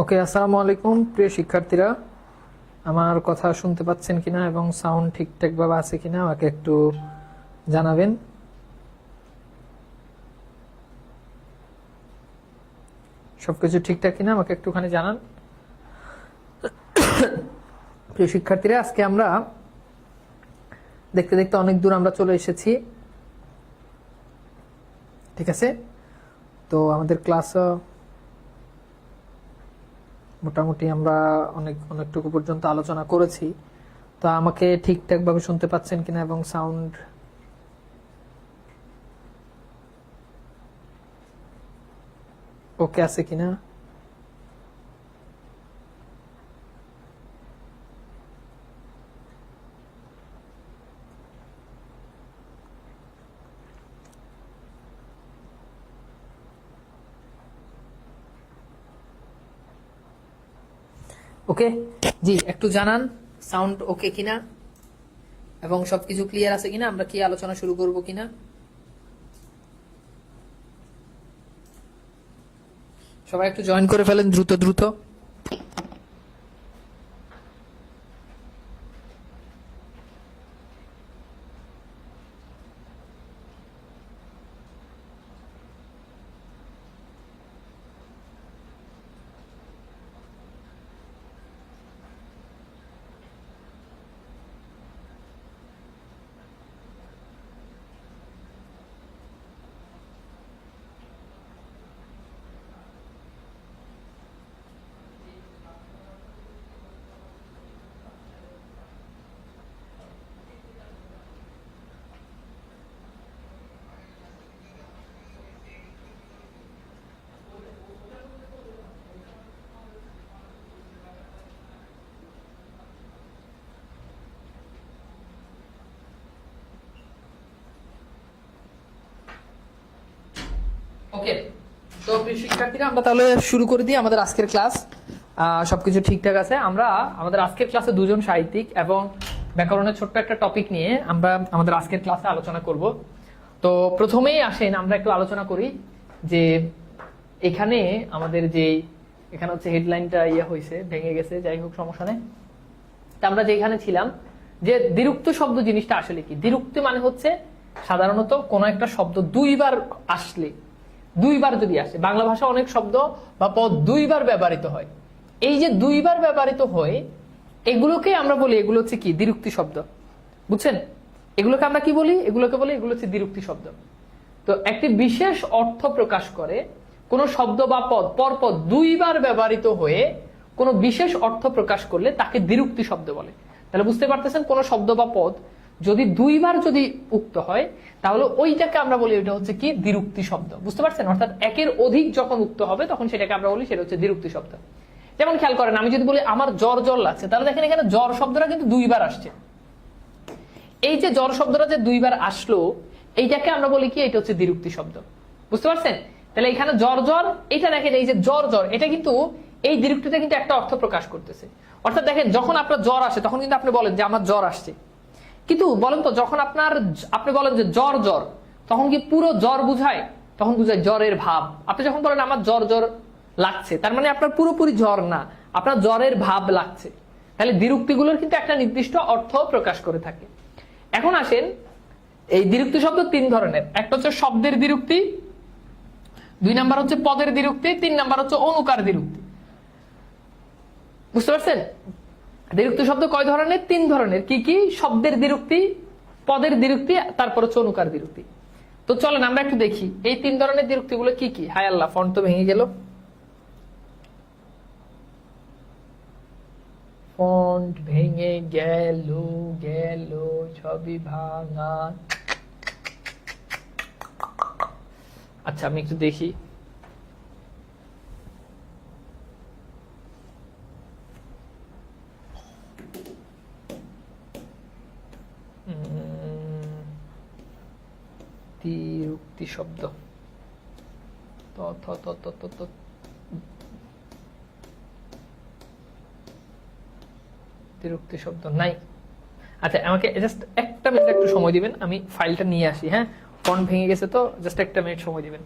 ওকে আসসালামু আলাইকুম প্রিয় শিক্ষার্থীরা। আমার কথা শুনতে পাচ্ছেন কিনা এবং সাউন্ড ঠিকঠাক ভাবে আছে কিনা, আমাকে একটু জানাবেন। সবকিছু ঠিকঠাক কিনা, আমাকে একটুখানি জানান। প্রিয় শিক্ষার্থীরা, আজকে আমরা দেখতে দেখতে অনেক দূর আমরা চলে এসেছি। ঠিক আছে? তো আমাদের ক্লাস মোটামুটি আমরা অনেক, অনেকটুকু পর্যন্ত আলোচনা করেছি। তো আমাকে ঠিকঠাক ভাবে শুনতে পাচ্ছেন কিনা এবং সাউন্ড ওকে আছে কিনা? ওকে জি, একটু জানান সাউন্ড ওকে কিনা? এবং সবকিছু ক্লিয়ার আছে কিনা? আমরা কি আলোচনা শুরু করব কিনা? সবাই একটু জয়েন করে ফেলেন দ্রুত দ্রুত। ওকে, তো শিক্ষার্থীরা, আমরা তাহলে শুরু করে দিই আমাদের আজকের ক্লাস। সবকিছু ঠিকঠাক আছে। আমরা আমাদের আজকের ক্লাসে দুজন সাহিত্যিক এবং ব্যাকরণের ছোট্ট একটা টপিক নিয়ে আমরা আমাদের আজকের ক্লাসে আলোচনা করব। তো প্রথমেই আসেন, আমরা একটু আলোচনা করি যে এখানে আমাদের যে, এখানে হচ্ছে হেডলাইনটা ইয়ে হয়েছে, ভেঙে গেছে, যাই হোক, সমস্যা নেই। তা আমরা যেখানে ছিলাম, যে দ্বিরুক্ত শব্দ জিনিসটা আসলে কি? দ্বিরুক্তি মানে হচ্ছে সাধারণত কোনো একটা শব্দ দুইবার আসলে দুইবার যদি আসে, বাংলা ভাষা অনেক শব্দ বা পদ দুইবার ব্যবহৃত হয়। এই যে দুইবার ব্যবহৃত হয়, এগুলোকে আমরা বলি, এগুলো হচ্ছে কি? দ্বিরুক্তি শব্দ। বুঝছেন? এগুলোকে আমরা কি বলি? এগুলোকে বলি, এগুলো হচ্ছে দ্বিরুক্তি শব্দ। তো একটি বিশেষ অর্থ প্রকাশ করে, কোন শব্দ বা পদ পরপর দুইবার ব্যবহৃত হয়ে কোন বিশেষ অর্থ প্রকাশ করলে তাকে দ্বিরুক্তি শব্দ বলে। তাহলে বুঝতে পারতেছেন, কোন শব্দ বা পদ যদি দুইবার যদি উক্ত হয়, তাহলে ওইটাকে আমরা বলি ওইটা হচ্ছে কি? দ্বিরুক্তি শব্দ। বুঝতে পারছেন? অর্থাৎ একের অধিক যখন উক্ত হবে, তখন সেটাকে আমরা বলি সেটা হচ্ছে দ্বিরুক্তি শব্দ। যেমন খেয়াল করেন, আমি যদি বলি আমার জ্বর জ্বর লাগছে, তাহলে দেখেন এখানে জ্বর শব্দটা কিন্তু দুইবার আসছে। এই যে জ্বর শব্দটা যে দুইবার আসলো, এইটাকে আমরা বলি কি? এটা হচ্ছে দ্বিরুক্তি শব্দ। বুঝতে পারছেন? তাহলে এখানে জ্বর জ্বর, এটা দেখেন এই যে জ্বর জ্বর, এটা কিন্তু এই দ্বিরুক্তিতে কিন্তু একটা অর্থ প্রকাশ করতেছে। অর্থাৎ দেখেন, যখন আপনার জ্বর আসে, তখন কিন্তু আপনি বলেন যে আমার জ্বর আসছে। কিন্তু বলেন তো, যখন আপনার আপনি বলেন যে জ্বর জ্বর, তখন কি পুরো জ্বর বুঝায়? তখন বুঝায় জ্বরের ভাব। আপনি যখন বলেন আমার জ্বর জ্বর লাগছে, তার মানে আপনার পুরোপুরি জ্বর না, আপনার জ্বরের ভাব লাগছে। তাহলে দ্বিরুক্তিগুলোর কিন্তু একটা নির্দিষ্ট অর্থ প্রকাশ করে থাকে। এখন আসেন, এই দ্বিরুক্তি শব্দ তিন ধরনের। একটা হচ্ছে শব্দের দ্বিরুক্তি, দুই নাম্বার হচ্ছে পদের দ্বিরুক্তি, তিন নাম্বার হচ্ছে অনুকার দ্বিরুক্তি। বুঝতে পারছেন? দ্বিরুক্তি শব্দ কয় ধরনের? তিন ধরনের। কি কি? শব্দের দ্বিরুক্তি, পদের দ্বিরুক্তি, তারপর হচ্ছে অনুকার দ্বিরুক্তি। তো চলেন, আমরা একটু দেখি। এই তিন ধরনের দ্বিরুক্তিগুলো কি কি? হায় আল্লাহ, ফন্ট তো ভেঙে গেল। ফন্ট ভেঙে গেল গেল, ছবি ভাঙা। আচ্ছা আমি একটু দেখি। দ্বিরুক্তি শব্দ। ত থ ত ত ত ত। দ্বিরুক্তি শব্দ নাই। আচ্ছা আমাকে জাস্ট একটা মিনিট একটু সময় দিবেন, আমি ফাইলটা নিয়ে আসি হ্যাঁ? ফোন ভেঙে গেছে তো জাস্ট একটা মিনিট সময় দিবেন।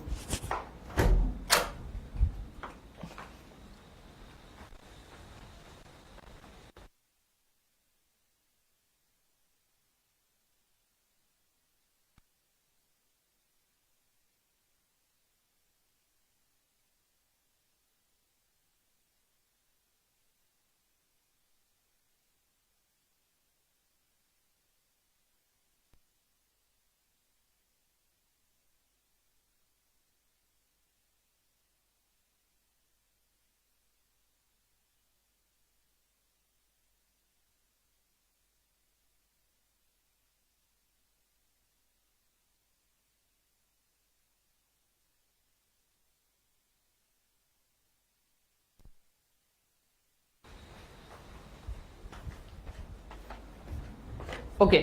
ওকে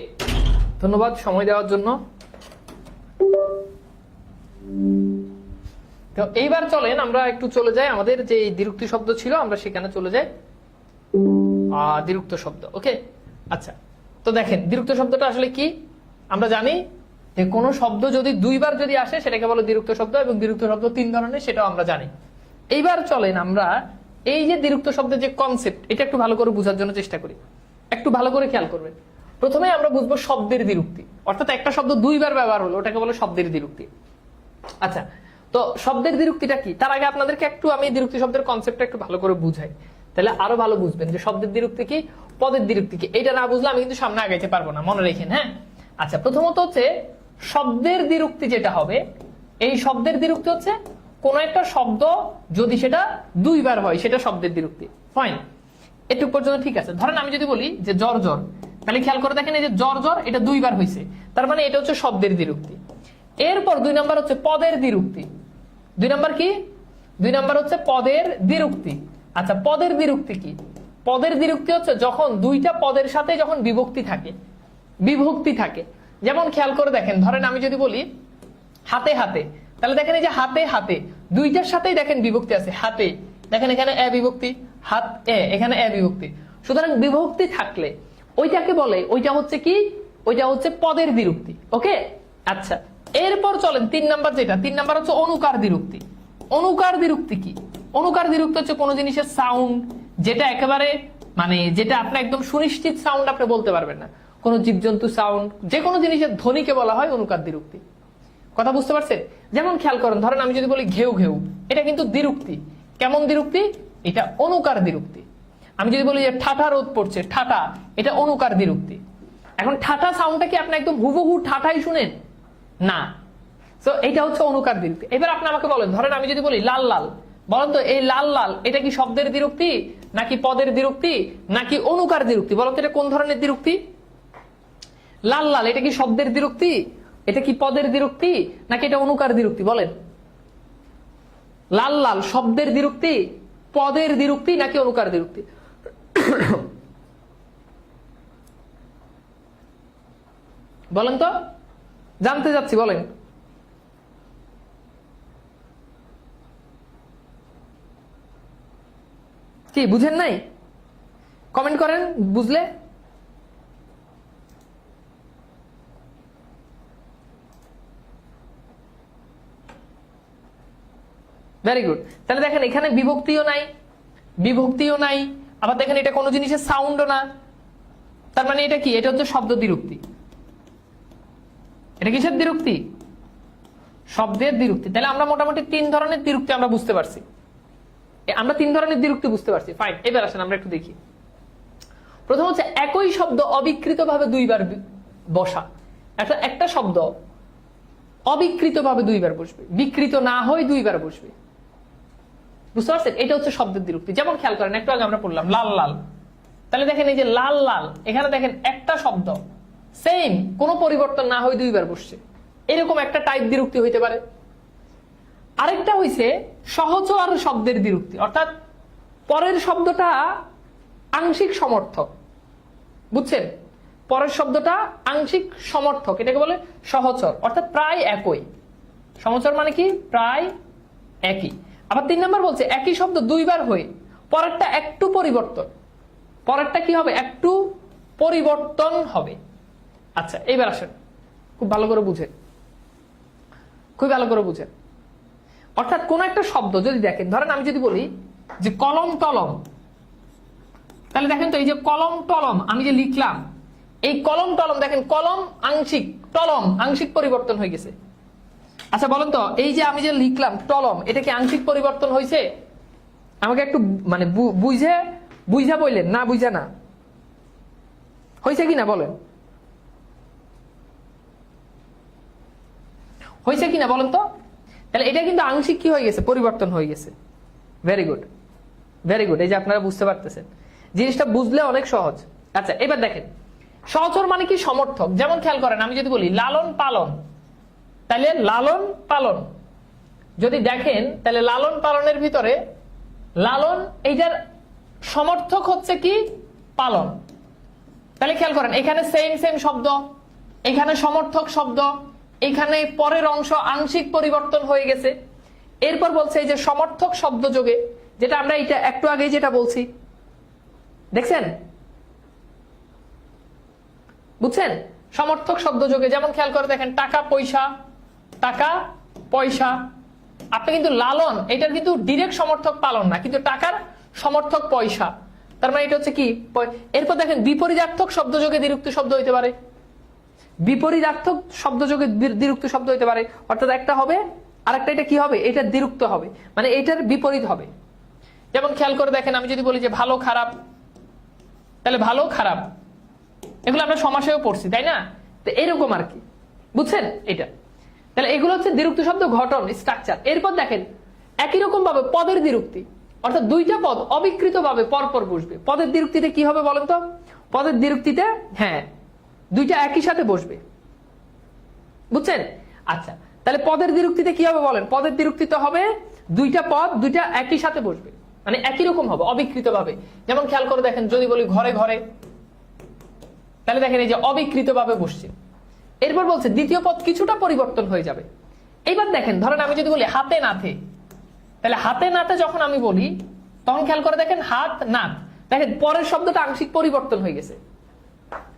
ধন্যবাদ সময় দেওয়ার জন্য। তো এইবার চলেন আমরা একটু চলে যাই। আমাদের যে দ্বিরুক্তি শব্দ ছিল আমরা সেখানে চলে যাই। আহ, শব্দ ওকে? আচ্ছা তো দেখেন দ্বিরুক্ত শব্দটা আসলে কি? আমরা জানি যে কোনো শব্দ যদি দুইবার যদি আসে সেটাকে বলে দ্বিরুক্ত শব্দ এবং দ্বিরুক্ত শব্দ তিন ধরনের সেটাও আমরা জানি। এইবার চলেন আমরা এই যে দ্বিরুক্ত শব্দের যে কনসেপ্ট এটা একটু ভালো করে বোঝার জন্য চেষ্টা করি। একটু ভালো করে খেয়াল করবেন। প্রথমে আমরা বুঝব শব্দের দ্বিরুক্তি। অর্থাৎ একটা শব্দ দুইবার ব্যবহার হলো, ওটাকে বলে শব্দের দ্বিরুক্তি। আচ্ছা তো শব্দের দ্বিরুক্তিটা কি? তার আগে আপনাদেরকে একটু আমি দ্বিরুক্তি শব্দের কনসেপ্টটা একটু ভালো করে বুঝাই। তাহলে আরও ভালো বুঝবেন যে শব্দের দ্বিরুক্তি কি, পদের দ্বিরুক্তি কি। এটা না বুঝলে আমি কিন্তু সামনে আগাইতে পারব না, মনে রেখেন হ্যাঁ? আচ্ছা প্রথমত হচ্ছে শব্দের দ্বিরুক্তি যেটা হবে, এই শব্দের দ্বিরুক্তি হচ্ছে কোন একটা শব্দ যদি সেটা দুইবার হয়, সেটা শব্দের দ্বিরুক্তি। ফাইন একটু পর্যন্ত ঠিক আছে। ধরেন আমি যদি বলি যে জ্বর জ্বর তাহলে খেয়াল করে দেখেন এই যে জ্বর জ্বর, এটা দুইবার হয়েছে তার মানে এটা হচ্ছে শব্দের দ্বিরুক্তি। এরপর দুই নাম্বার হচ্ছে পদের দ্বিরুক্তি। দুই নাম্বার কি? দুই নাম্বার হচ্ছে পদের দ্বিরুক্তি। আচ্ছা পদের দ্বিরুক্তি কি? পদের দ্বিরুক্তি হচ্ছে যখন দুইটা পদের সাথে যখন বিভক্তি থাকে বিভক্তি থাকে। যেমন খেয়াল করে দেখেন, ধরেন আমি যদি বলি, হাতে হাতে, তাহলে দেখেন এই যে হাতে হাতে, দুইটার সাথেই দেখেন বিভক্তি আছে। হাতে, দেখেন এখানে এ বিভক্তি, হাত এ, এখানে এ বিভক্তি। সুতরাং বিভক্তি থাকলে ওইটাকে বলে, ওইটা হচ্ছে কি? ওইটা হচ্ছে পদের বিরুক্তি, ওকে? আচ্ছা এরপর চলেন তিন নাম্বার যেটা, তিন নাম্বার হচ্ছে অনুকার দ্বিরুক্তি অনুকার দ্বিরুক্তি কি? অনুকার দ্বিরুক্তি হচ্ছে কোনো জিনিসের সাউন্ড যেটা একেবারে মানে যেটা আপনি একদম সুনিশ্চিত সাউন্ড আপনি বলতে পারবেন না। কোনো জীবজন্তু সাউন্ড যে কোনো জিনিসের ধ্বনিকে বলা হয় অনুকার দ্বিরুক্তি কথা বুঝতে পারছেন? যেমন খেয়াল করেন, ধরেন আমি যদি বলি ঘেউ ঘেউ, এটা কিন্তু দ্বিরুক্তি কেমন দ্বিরুক্তি এটা অনুকার দ্বিরুক্তি আমি যদি বলি যে ঠাটা রোদ পড়ছে, ঠাটা, এটা অনুকার দ্বিরুক্তি এখন ঠাটা সাউন্ডটা কি আপনি একদম হুবহু ঠাটাই শুনেন? না। তো এটা হচ্ছে অনুকার দ্বিরুক্তি এবার আপনি আমাকে বলেন, ধরেন আমি যদি বলি লাল লাল, বলেন তো এই লাল লাল, এটা কি শব্দের দ্বিরুক্তি নাকি পদের দ্বিরুক্তি নাকি অনুকার দ্বিরুক্তি বলেন তো এটা কোন ধরনের দ্বিরুক্তি লাল লাল, এটা কি শব্দের দ্বিরুক্তি এটা কি পদের দ্বিরুক্তি নাকি এটা অনুকার দ্বিরুক্তি বলেন। লাল লাল, শব্দের দ্বিরুক্তি পদের দ্বিরুক্তি নাকি অনুকার দ্বিরুক্তি বলেন তো? জানতে যাচ্ছি, বলেন। কি, বুঝেন নাই? কমেন্ট করেন, বুঝলে? ভেরি গুড তাহলে দেখেন, এখানে বিভক্তিও নাই বিভক্তিও নাই, আবার দেখেন এটা কোনো জিনিসের সাউন্ডও না। তার মানে এটা কি? এটা হচ্ছে শব্দ দ্বিরুক্তি এটা কিসের দ্বিরুক্তি? শব্দের দ্বিরুক্তি। তাহলে আমরা মোটামুটি তিন ধরনের দ্বিরুক্তি আমরা বুঝতে পারছি। আমরা তিন ধরনের দ্বিরুক্তি বুঝতে পারছি। ফাইন এবার আসেন, আমরা একটু দেখি। প্রথম হচ্ছে, একই শব্দ অবিকৃত ভাবে দুইবার বসা। একটা একটা শব্দ অবিকৃত ভাবে দুইবার বসবে। বিকৃত না হয়ে দুইবার বসবে। বুঝতে পারছেন? এটা হচ্ছে শব্দের দ্বিরুক্তি। যেমন খেয়াল করেন, একটু আগে আমরা পড়লাম, লাল লাল। তাহলে দেখেন এই যে লাল লাল, এখানে দেখেন একটা শব্দ সেম কোনো পরিবর্তন না হয়ে দুইবার বসছে। এরকম একটা টাইপ দ্বিরুক্তি হইতে পারে। আরেকটা হইছে সহচর শব্দের দ্বিরুক্তি অর্থাৎ পরের শব্দটা আংশিক সমর্থক। বুঝছেন? পরের শব্দটা আংশিক সমর্থক, এটাকে বলে সহচর। অর্থাৎ প্রায় একই। সমচর মানে কি? প্রায় একই। আবার তিন নম্বর বলছে, একই শব্দ দুইবার হয়ে, পরেরটা একটু পরিবর্তন। পরেরটা কি হবে? একটু পরিবর্তন হবে। আচ্ছা এইবার আসেন। খুব ভালো করে বুঝেন। খুব ভালো করে বুঝেন। অর্থাৎ কোন একটা শব্দ যদি দেখেন, ধরেন আমি যদি বলি যে কলম টলম, তাহলে দেখেন তো এই যে কলম টলম আমি যে লিখলাম, এই কলম টলম দেখেন, কলম আংশিক, টলম আংশিক পরিবর্তন হয়ে গেছে। আচ্ছা বলেন তো, এই যে আমি যে লিখলাম টলম, এটা কি আংশিক পরিবর্তন হয়েছে? আমাকে একটু মানে বুঝে, বুঝা বললেন, না বুঝা না? হয়েছে কি না, বলেন। হয়েছে কি না বলেন তো? তাহলে এটা কিন্তু আংশিক কি হয়ে গেছে? পরিবর্তন হয়ে গেছে। ভেরি গুড ভেরি গুড এই যে আপনারা বুঝতে পারতেছেন। জিনিসটা বুঝলে অনেক সহজ। আচ্ছা এবার দেখেন। সহচর মানে কি? সমর্থক। যেমন খেয়াল করেন, আমি যদি বলি, লালন পালন। তাহলে লালন পালন। যদি দেখেন, তাহলে লালন পালনের ভিতরে লালন, এইটার সমর্থক হচ্ছে কি? পালন। তাহলে খেয়াল করেন, এখানে সেম সেম শব্দ, এখানে সমর্থক শব্দ। এখানে পরের অংশ আংশিক পরিবর্তন হয়ে গেছে। এরপর বলছে এই যে সমর্থক শব্দ যোগে, যেটা আমরা এটা একটু আগে যেটা বলছি। দেখছেন? বুঝছেন? সমর্থক শব্দ যোগে, যেমন খেয়াল করে দেখেন, টাকা, পয়সা টাকা, পয়সা। আপনি কিন্তু লালন, এটার কিন্তু ডিরেক্ট সমর্থক পালন না, কিন্তু টাকার সমর্থক পয়সা। তার মানে এটা হচ্ছে কি? এরপর দেখেন, বিপরীতার্থক শব্দ যোগে দ্বিরুক্ত শব্দ হইতে পারে। বিপরীতার্থক শব্দ যোগে দ্বি- দ্বিরুক্ত শব্দ হইতে পারে। অর্থাৎ একটা হবে আর একটা এটা কি হবে? এটা দ্বিরুক্ত হবে। মানে এটার বিপরীত হবে। যেমন খেয়াল করে দেখেন, আমি যদি বলি যে ভালো, খারাপ, তাহলে ভালো, খারাপ, এগুলো আমরা সমাসেও পড়ছি, তাই না? তো এরকম আর কি। বুঝছেন এটা? তাহলে এগুলো হচ্ছে দ্বিরুক্তি শব্দ ঘটন স্ট্রাকচার এরপর দেখেন, একই রকম ভাবে পদের দ্বিরুক্তি। অর্থাৎ দুইটা পদ অবিকৃত ভাবে পরপর বসবে। পদের দ্বিরুক্তিতে কি হবে বলেন তো? পদের দ্বিরুক্তিতে হ্যাঁ দুইটা একই সাথে বসবে। বুঝছেন? আচ্ছা তাহলে পদের দ্বিরুক্তিতে কি হবে বলেন? পদের দ্বিরুক্তিতে হবে, দুইটা পদ, দুইটা একই সাথে বসবে। মানে একই রকম হবে অবিকৃত ভাবে যেমন খেয়াল করে দেখেন, যদি বলি ঘরে ঘরে, তাহলে দেখেন এই যে অবিকৃত ভাবে বসছে। এরপর বলছে, দ্বিতীয় পদ কিছুটা পরিবর্তন হয়ে যাবে। এইবার দেখেন, ধরেন আমি যদি বলি হাতে নাথে তাহলে হাতে নাতে যখন আমি বলি, তখন খেয়াল করে দেখেন হাত নাথ দেখেন, পরের শব্দটা আংশিক পরিবর্তন হয়ে গেছে।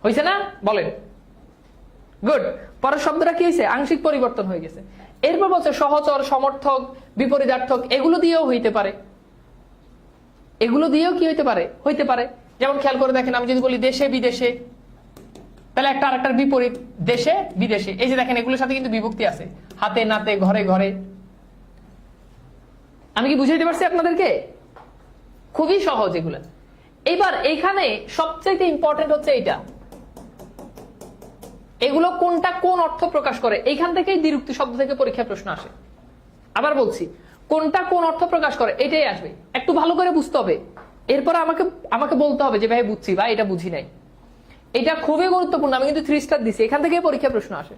হয়েছে না? বলেন। গুড পরের শব্দটা কি হয়েছে আংশিক পরিবর্তন হয়ে গেছে। এরপর বলছে সহচর, সমর্থক, বিপরীতার্থক, এগুলো দিয়েও হইতে পারে। এগুলো দিয়েও কি হইতে পারে? হইতে পারে। যেমন খেয়াল করে দেখেন, আমি যদি বলি দেশে, বিদেশে, তাহলে একটা আর আরেকটার বিপরীত, দেশে, বিদেশে। এই যে দেখেন, এগুলোর সাথে কিন্তু বিভক্তি আছে। হাতে, নাতে, ঘরে ঘরে। আমি কি বুঝাইতে পারছি আপনাদেরকে? খুবই সহজ এগুলো। এবার এখানে সবচেয়ে ইম্পর্টেন্ট হচ্ছে এইটা। এগুলো কোনটা কোন অর্থ প্রকাশ করে? এইখান থেকেই দ্বিরুক্তি শব্দ থেকে পরীক্ষা প্রশ্ন আসে। আবার বলছি কোনটা কোন অর্থ প্রকাশ করে? এটাই আসবে। একটু ভালো করে বুঝতে হবে। এরপর আমাকে আমাকে বলতে হবে যে ভাই বুঝছি বা এটা বুঝি নাই। এটা খুবই গুরুত্বপূর্ণ। আমি কিন্তু থ্রি স্টার দিছি। এখান থেকে পরীক্ষা প্রশ্ন আসে।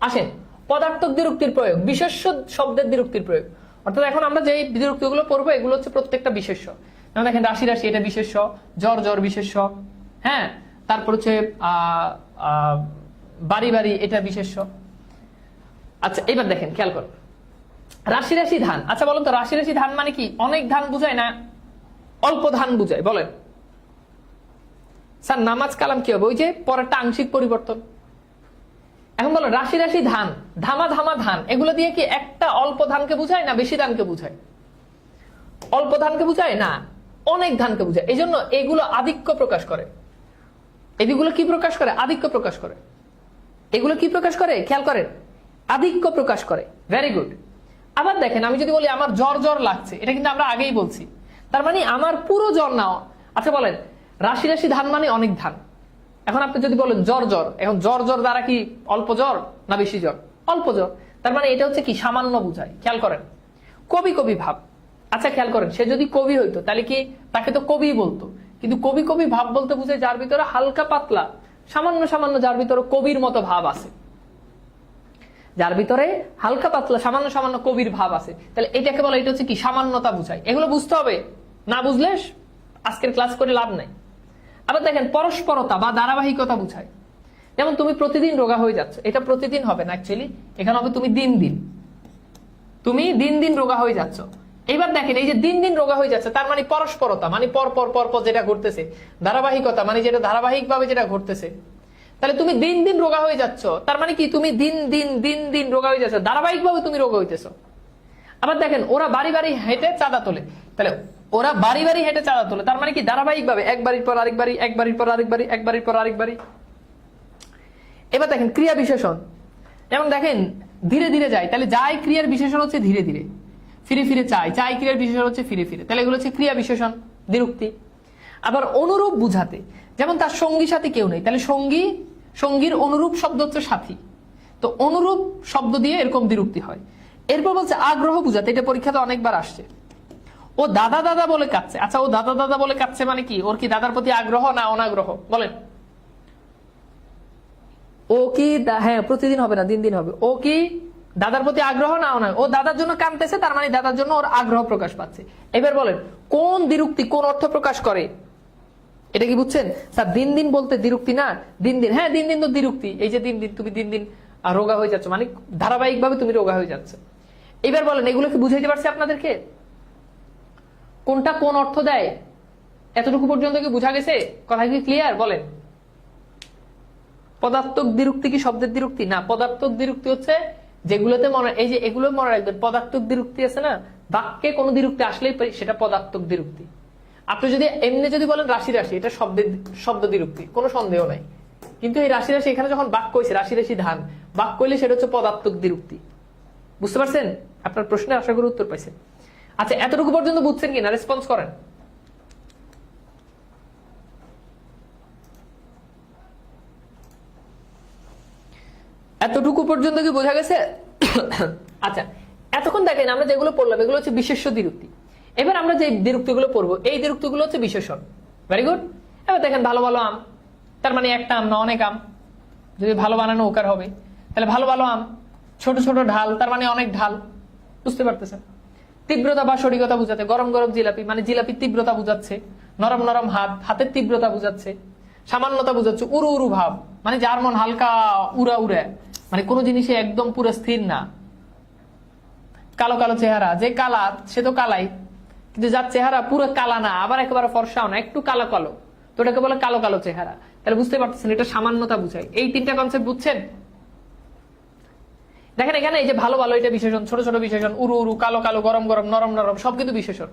আসেন পদার্থক দ্বিরুক্তির প্রয়োগ বিশেষ্য শব্দের দ্বিরুক্তির প্রয়োগ। অর্থাৎ এখন আমরা যে দ্বিরুক্তিগুলো পড়ব এগুলো হচ্ছে প্রত্যেকটা বিশেষ্য। যেমন দেখেন রাশি রাশি এটা বিশেষ্য জ্বর জ্বর বিশেষ্য হ্যাঁ? তারপর হচ্ছে আহ, আহ, বাড়ি বাড়ি এটা বিশেষ্য। আচ্ছা এবার দেখেন, খেয়াল করুন রাশি রাশি ধান। আচ্ছা বলুন তো, রাশি রাশি ধান মানে কি? অনেক ধান বুঝায় না অল্প ধান বুঝায়? বলেন। স্যার, নামাজ কালাম কি হবে? ওই যে পরেরটা আংশিক পরিবর্তন। এখন বলো, রাশি রাশি ধান, ধামা ধামা ধান, এগুলো দিয়ে কি একটা অল্প ধানকে বুঝায় না বেশি ধানকে বুঝায়? অল্প ধানকে বুঝায় না, অনেক ধানকে বুঝায়। এই জন্য এগুলো আধিক্য প্রকাশ করে। এগুলো কি প্রকাশ করে? আধিক্য প্রকাশ করে। এগুলো কি প্রকাশ করে? খেয়াল করেন। আধিক্য প্রকাশ করে। ভেরি গুড আবার দেখেন, আমি যদি বলি আমার জ্বর জ্বর লাগছে, এটা কিন্তু আমরা আগেই বলছি। তার মানে আমার পুরো জ্বর নাও আচ্ছা বলেন, রাশি রাশি ধান মানে অনেক ধান। এখন আপনি যদি বলেন জ্বর জ্বর, এখন জ্বর জ্বর দ্বারা কি অল্প জ্বর না বেশি জ্বর? অল্প জ্বর। তার মানে এটা হচ্ছে কি, সামান্য বুঝায়। খেয়াল করেন। কবি কবি ভাব। আচ্ছা খেয়াল করেন, সে যদি কবি হইতো, তাহলে কি তাকে তো কবি বলতো। কিন্তু কবি কবি ভাব বলতে বুঝে যার ভিতরে হালকা পাতলা সামান্য সামান্য যার ভিতরে কবির মতো ভাব আছে। যার ভিতরে হালকা পাতলা সামান্য সামান্য কবির ভাব আছে। তাহলে এটাকে বলে এটা হচ্ছে কি? সামান্যতা বুঝায়। এগুলো বুঝতে হবে। না বুঝলে আজকের ক্লাস করে লাভ নাই। আবার দেখেন, পরস্পরতা বা ধারাবাহিকতা বুঝায়। যেমন তুমি প্রতিদিন রোগা হয়ে যাচ্ছ। এটা প্রতিদিন হবে না অ্যাকচুয়ালি এখানে হবে তুমি দিন দিন। তুমি দিন দিন রোগা হয়ে যাচ্ছ। এবার দেখেন, এই যে দিন দিন রোগা হয়ে যাচ্ছে, তার মানে পরস্পরতা মানে পর পর পর পর যেটা ঘটতেছে। ধারাবাহিকতা মানে যেটা ধারাবাহিক ভাবে যেটা ঘটতেছে। তাহলে তুমি দিন দিন রোগা হয়ে যাচ্ছ, তার মানে কি তুমি দিন দিন দিন দিন রোগা হয়ে যাচ্ছ ধারাবাহিক ভাবে তুমি রোগা হইতেছো। আবার দেখেন, ওরা বাড়ি বাড়ি হেঁটে চাঁদা তোলে। তাহলে ওরা বাড়ি বাড়ি হেঁটে চাঁদা তোলে, তার মানে কি ধারাবাহিক ভাবে এক বাড়ির পর আরেক বাড়ি এক বাড়ির পর আরেক বাড়ি এক বাড়ির পর আরেক বাড়ি। এবার দেখেন, ক্রিয়া বিশেষণ। যেমন দেখেন, ধীরে ধীরে যায়। তাহলে যাই ক্রিয়ার বিশেষণ হচ্ছে ধীরে ধীরে। ফিরে ফিরে চাই। চাই ক্রিয়ার বিশেষণ হচ্ছে ফিরে ফিরে। তাহলে এগুলো হচ্ছে ক্রিয়া বিশেষণ, দ্বিরুক্তি। আবার অনুরূপ বুঝাতে, যেমন তার সঙ্গী সাথী কেউ নেই, তাহলে সঙ্গী, সঙ্গীর অনুরূপ শব্দ হচ্ছে সাথী। তো অনুরূপ শব্দ দিয়ে এরকম দ্বিরুক্তি হয়। এরপর বলছে আগ্রহ বুঝাতে, এটা পরীক্ষাতে অনেকবার আসছে। ও দাদা দাদা বলে কাচ্ছে আচ্ছা ও দাদা দাদা বলে কাচ্ছে মানে কি? ওর কি দাদার প্রতি আগ্রহ না অনাগ্রহ? বলেন। ও কি হ্যাঁ প্রতিদিন হবে না, দিন দিন হবে। ও কি দাদার প্রতি আগ্রহ না। অনাগ্রহ ও দাদার জন্য কানতেছে, তার মানে দাদার জন্য ওর আগ্রহ প্রকাশ পাচ্ছে। এবার বলেন, কোন দ্বিরুক্তি কোন অর্থ প্রকাশ করে? এটা কি বুঝছেন? স্যার, দিন দিন বলতে দ্বিরুক্তি না, দিন দিন। হ্যাঁ দিন দিন তো দ্বিরুক্তি। এই যে দিন দিন, তুমি দিন দিন রোগা হয়ে যাচ্ছ। মানে ধারাবাহিক ভাবে তুমি রোগা হয়ে যাচ্ছ। এবার বলেন, এগুলো কি বুঝাইতে পারছি আপনাদেরকে? কোনটা কোন অর্থ দেয়? এতটুকু পর্যন্ত কি বোঝা গেছে? কথা কি ক্লিয়ার বলেন। পদার্থক দ্বিরুক্তি কি শব্দের দ্বিরুক্তি? না, পদার্থক দ্বিরুক্তি হচ্ছে যেগুলোতে মনে এই যে এগুলো মনে রাখবেন পদার্থক দ্বিরুক্তি আছে না, বাক্যে কোনো দ্বিরুক্তি আসলেই সেটা পদার্থক দ্বিরুক্তি আপনি যদি এমনি যদি বলেন রাশি রাশি, এটা শব্দের শব্দ দ্বিরুক্তি কোনো সন্দেহ নাই। কিন্তু এই রাশি রাশি, এখানে যখন বাক্য হয়েছে রাশি রাশি ধান, বাক্য হইলে সেটা হচ্ছে পদার্থক দ্বিরুক্তি বুঝতে পারছেন? আপনার প্রশ্নের আশা করি উত্তর পাইছেন। আচ্ছা এতটুকু পর্যন্ত বুঝছেন কিনা? রেসপন্স করেন। এতটুকু পর্যন্ত কি বোঝা গেছে? আচ্ছা এতক্ষণ দেখেন আমরা যেগুলো পড়লাম, এগুলো হচ্ছে বিশেষ্য দ্বিরুক্তি। এবার আমরা যে দ্বিরুক্তিগুলো পড়ব, এই দ্বিরুক্তিগুলো হচ্ছে বিশেষণ। ভেরি গুড এবার দেখেন, ভালো ভালো আম। তার মানে একটা আম না, অনেক আম। যদি ভালো বানানো ওকার হবে, তাহলে ভালো ভালো আম, ছোট ছোট ঢাল, তার মানে অনেক ঢাল। বুঝতে পারতেছেন? তীব্রতা বা সঠিকতা বুঝাতে, গরম গরম জিলাপি মানে জিলাপির তীব্রতা বুঝাচ্ছে, নরম নরম হাত, হাতের তীব্রতা বুঝাচ্ছে, সামান্যতা বুঝাচ্ছে, উড়ু উড়ু ভাব মানে যার মন হালকা উড়া উড়ে। মানে কোনো জিনিসে একদম পুরো স্থির না। কালো কালো চেহারা, যে কালা, সে তো কালাই। কিন্তু যার চেহারা পুরো কালা না, আবার একেবারে ফর্সাও না, একটু কালো কালো। তো ওটাকে বলে কালো কালো চেহারা। তাহলে বুঝতে পারতেছেন, এটা সামান্যতা বুঝায়। এই তিনটা কনসেপ্ট বুঝছেন? দেখেন এখানে এই যে ভালো ভালো এটা বিশেষণ, ছোট ছোট বিশেষণ, উরু উরু, কালো কালো, গরম গরম, নরম নরম, সব কিন্তু বিশেষণ।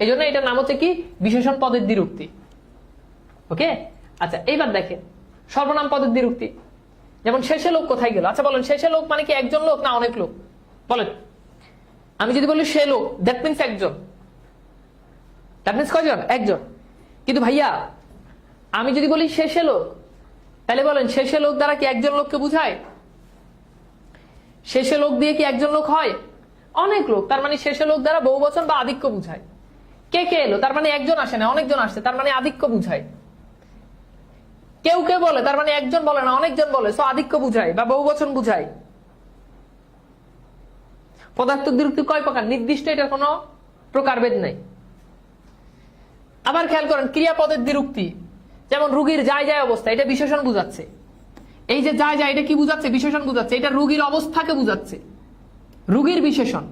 এই জন্য এটার নাম হচ্ছে কি? বিশেষণ পদের দ্বিরুক্তি। ওকে আচ্ছা এইবার দেখেন। সর্বনাম পদের দ্বিরুক্তি। যেমন শেষে লোক কোথায় গেল? আচ্ছা বলেন, শেষে লোক মানে কি একজন লোক না অনেক লোক? বলেন। আমি যদি বলি সে লোক দ্যাট মিনস একজন। দ্যাট মিনস কয়জন? একজন। কিন্তু ভাইয়া, আমি যদি বলি শেষে লোক, তাহলে বলেন, শেষে লোক দ্বারা কি একজন লোককে বুঝায়? শেষে লোক দিয়ে কি একজন লোক হয়? অনেক লোক, তার মানে শেষে লোক দ্বারা বহু বচন বা আধিক্য বুঝায়। কে কে এলো? তার মানে একজন আসে না, অনেকজন আসছে, তার মানে আধিক্য বুঝায়। কেউ কে বলে, তার মানে একজন বলে না, অনেকজন বলে, সো আধিক্য বুঝায় বা বহু বচন বুঝায় পদার্থ বিরক্তি কয় প্রকার? নির্দিষ্ট এটার কোনো প্রকারভেদ নাই। আবার খেয়াল করেন, ক্রিয়াপদের দ্বিরুক্তি যেমন রুগীর যায় যায় অবস্থা, এটা বিশেষণ বুঝাচ্ছে। এই যে যায় যায়, এটা কি বুঝাচ্ছে? বিশেষণ বুঝাচ্ছে। এটা রুগীর অবস্থাকে বুঝাচ্ছে। রুগীর বিশেষণ।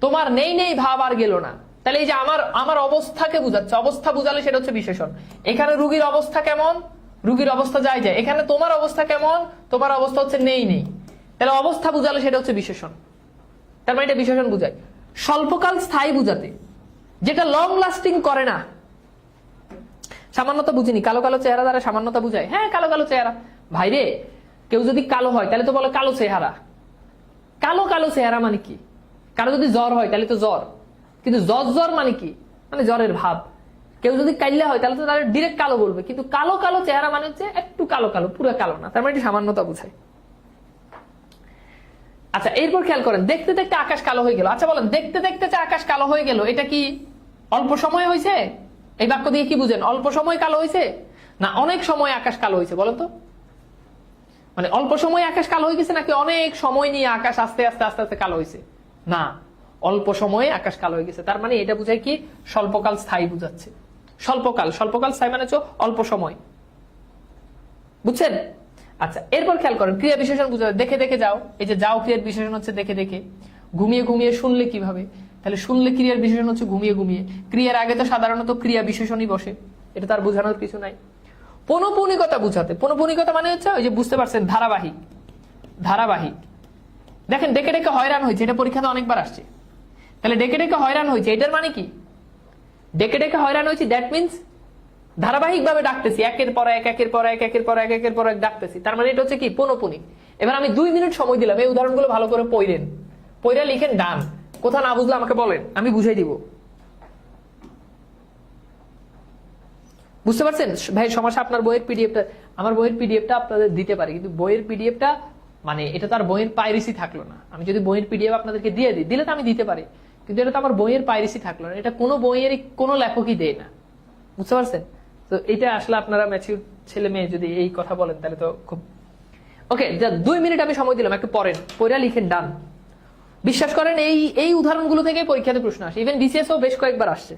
তোমার নেই নেই ভাব আর গেল না। তাহলে এই যে আমার আমার অবস্থাকে বুঝাচ্ছে, অবস্থা বুঝালে সেটা হচ্ছে বিশেষণ। এখানে রুগীর অবস্থা কেমন? রুগীর অবস্থা যায় যায়। এখানে তোমার অবস্থা কেমন? তোমার অবস্থা হচ্ছে নেই নেই। তাহলে অবস্থা বুঝালে সেটা হচ্ছে বিশেষণ। তার মানে এটা বিশেষণ বুঝায়। স্বল্পকাল স্থায়ী বুঝাতে, যেটা লং লাস্টিং করে না, সামান্যতা বুঝিনি। কালো কালো চেহারা দ্বারা সামান্যতা বুঝায়। হ্যাঁ কালো কালো চেহারা। ভাইরে কেউ যদি কালো হয়, তাহলে তো বলে কালো চেহারা। কালো কালো চেহারা মানে কি? কারও যদি জ্বর হয়, তাহলে তো জ্বর। কিন্তু জ্বর জ্বর মানে কি? মানে জ্বরের ভাব। কেউ যদি কাইল্লা হয়, তাহলে তো তারা ডিরেক্ট কালো বলবে। কিন্তু কালো কালো চেহারা মানে হচ্ছে একটু কালো কালো, পুরো কালো না। তার মানে এটি সামান্যতা বুঝায়। আচ্ছা এরপর খেয়াল করেন, দেখতে দেখতে আকাশ কালো হয়ে গেল। আচ্ছা বলেন, দেখতে দেখতে যে আকাশ কালো হয়ে গেল, এটা কি অল্প সময় হয়েছে? এই বাক্য দিয়ে কি বুঝেন? অল্প সময় কালো হয়েছে? না, অনেক সময় আকাশ কালো হয়েছে, বলেন তো। মানে অল্প সময় আকাশ কালো হয়ে গেছে নাকি অনেক সময় নিয়ে আকাশ আস্তে আস্তে আস্তে আস্তে কালো হয়েছে? না। অল্প সময়ে আকাশ কালো হয়ে গেছে। তার মানে এটা বুঝায় কি? স্বল্পকাল স্থায়ী বুঝাচ্ছে। স্বল্পকাল স্বল্পকাল স্থায়ী মানে হচ্ছে অল্প সময়। বুঝছেন? আচ্ছা এরপর খেয়াল করেন, ক্রিয়া বিশেষণ বুঝা দেখে দেখে যাও। এই যে যাও, ক্রিয়ার বিশেষণ হচ্ছে দেখে দেখে। ঘুমিয়ে ঘুমিয়ে শুনলে কীভাবে? তাহলে শুনলে ক্রিয়ার বিশেষণ হচ্ছে ঘুমিয়ে ঘুমিয়ে। ক্রিয়ার আগে তো সাধারণত ক্রিয়া বিশেষণই বসে। এটা তার বোঝানোর কিছু নাই। পনপনিকতা বুঝাতে। পনপনিকতা মানে হচ্ছে ওই যে বুঝতে পারছেন, ধারাবাহিক। ধারাবাহিক। দেখেন, ডেকে ডেকে হয়রান হয়েছে। এটা পরীক্ষাতে অনেকবার আসছে। তাহলে ডেকে ডেকে হয়রান হয়েছে, এটার মানে কি? ডেকে ডেকে হয়রান হয়েছে দ্যাট মিনস ধারাবাহিক ভাবে ডাকতেছি, একের পর এক, একের পর এক, একের পর এক, একের পর এক ডাকতেছি। তার মানে এটা হচ্ছে কি? পনপনিক এবার আমি দুই মিনিট সময় দিলাম, এই উদাহরণগুলো ভালো করে পড়েন। পইরা লিখেন ডান। কোথা না বুঝলে আমাকে বলেন, আমি বুঝাই দিব। বুঝতে পারছেন? ভাই সমস্যা আপনার বইয়ের পিডিএফটা, আমার বইয়ের পিডিএফটা আপনাদের দিতে পারি, কিন্তু বইয়ের পিডিএফটা মানে এটা তো আর বইয়ের পাইরেসি থাকল না। আমি যদি বইয়ের পিডিএফ আপনাদেরকে দিয়ে দিই, দিলে তো আমি দিতে পারি। কিন্তু এটা তো আমার বইয়ের পাইরেসি থাকল না। এটা কোনো বইয়ের কোনো লেখকই দেয় না। বুঝতে পারছেন? তো এটা আসলে আপনারা ম্যাচিউর ছেলে মেয়ে যদি এই কথা বলেন, তাহলে তো খুব ওকে, যা দুই মিনিট আমি সময় দিলাম, একটু পড়েন। পড়া লিখেন, ডান। বিশ্বাস করেন, এই এই উদাহরণগুলো থেকে পরীক্ষাতে প্রশ্ন আসে। ইভেন বিসিএস বেশ কয়েকবার আসছে।